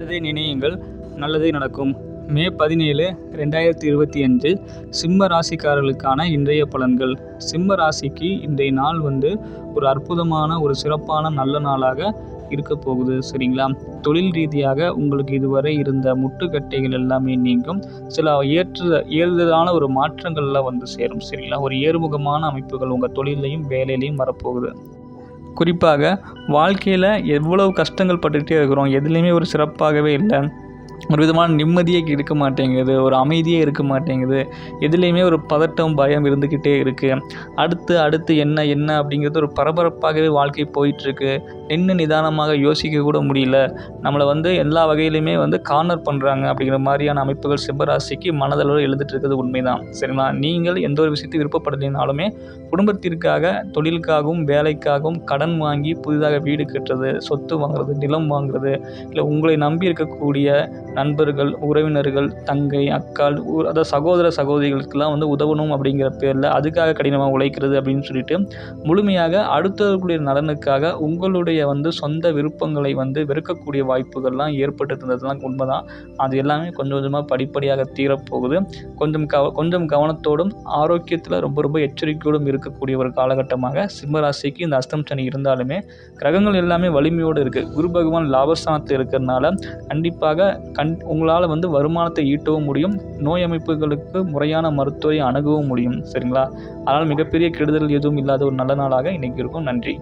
நல்லதை நினையுங்கள் நல்லதே நடக்கும். மே பதினேழு ரெண்டாயிரத்தி இருபத்தி அஞ்சு சிம்ம ராசிக்காரர்களுக்கான இன்றைய பலன்கள். சிம்ம ராசிக்கு இன்றைய நாள் வந்து ஒரு அற்புதமான ஒரு சிறப்பான நல்ல நாளாக இருக்க போகுது சரிங்களா? தொழில் ரீதியாக உங்களுக்கு இதுவரை இருந்த முட்டுக்கட்டைகள் எல்லாமே நீங்கும். சில ஏற்ற ஏறுதலான ஒரு மாற்றங்கள்லாம் வந்து சேரும் சரிங்களா? ஒரு ஏறுமுகமான அமைப்புகள் உங்கள் தொழிலையும் வேலையிலையும் வரப்போகுது. குறிப்பாக வாழ்க்கையில் எவ்வளவு கஷ்டங்கள் பட்டுக்கிட்டே இருக்கிறோம் எதுலேயுமே ஒரு சிறப்பாகவே இல்லை. ஒரு விதமான நிம்மதியே இருக்க மாட்டேங்குது ஒரு அமைதியே இருக்க மாட்டேங்குது. எதுலேயுமே ஒரு பதட்டம் பயம் இருந்துக்கிட்டே இருக்குது அடுத்து அடுத்து என்ன என்ன அப்படிங்கிறது ஒரு பரபரப்பாகவே வாழ்க்கை போயிட்டுருக்கு. நின்று நிதானமாக யோசிக்க கூட முடியல. நம்மளை வந்து எல்லா வகையிலையுமே வந்து கார்னர் பண்ணுறாங்க அப்படிங்கிற மாதிரியான அமைப்புகள் சிம்மராசிக்கு மனதளவில் எழுதிட்டு இருக்கிறது உண்மைதான். சரிங்களா? நீங்கள் எந்த ஒரு விஷயத்தை விருப்பப்படலைனாலுமே குடும்பத்திற்காக தொழிலுக்காகவும் வேலைக்காகவும் கடன் வாங்கி புதிதாக வீடு கட்டுறது சொத்து வாங்குறது நிலம் வாங்குறது இல்லை உங்களை நம்பி இருக்கக்கூடிய நண்பர்கள் உறவினர்கள் தங்கை அக்காள் அதாவது சகோதர சகோதரிகளுக்கெல்லாம் வந்து உதவணும் அப்படிங்கிற பேரில் அதுக்காக கடினமாக உழைக்கிறது அப்படின்னு சொல்லிட்டு முழுமையாக அடுத்தவர்களுடைய நலனுக்காக உங்களுடைய வந்து சொந்த விருப்பங்களை வந்து வெறுக்கக்கூடிய வாய்ப்புகள்லாம் ஏற்பட்டு இருந்ததுலாம் உண்மைதான். அது எல்லாமே கொஞ்சம் கொஞ்சமாக படிப்படியாக தீரப்போகுது. கொஞ்சம் கவ கொஞ்சம் கவனத்தோடும் ஆரோக்கியத்தில் ரொம்ப ரொம்ப எச்சரிக்கையோடும் இருக்கக்கூடிய ஒரு காலகட்டமாக சிம்மராசிக்கு இந்த அஸ்தம் சனி இருந்தாலுமே கிரகங்கள் எல்லாமே வலிமையோடு இருக்குது குரு பகவான் லாபஸ்தானத்தில் இருக்கிறதுனால கண்டிப்பாக கண் உங்களால் வந்து வருமானத்தை ஈட்டவும் முடியும் நோய் அமைப்புகளுக்கு முறையான மருத்துவரை அணுகவும் முடியும் சரிங்களா? அதனால் மிகப்பெரிய கெடுதல் எதுவும் இல்லாத ஒரு நல்ல நாளாக இன்றைக்கி இருக்கும். நன்றி.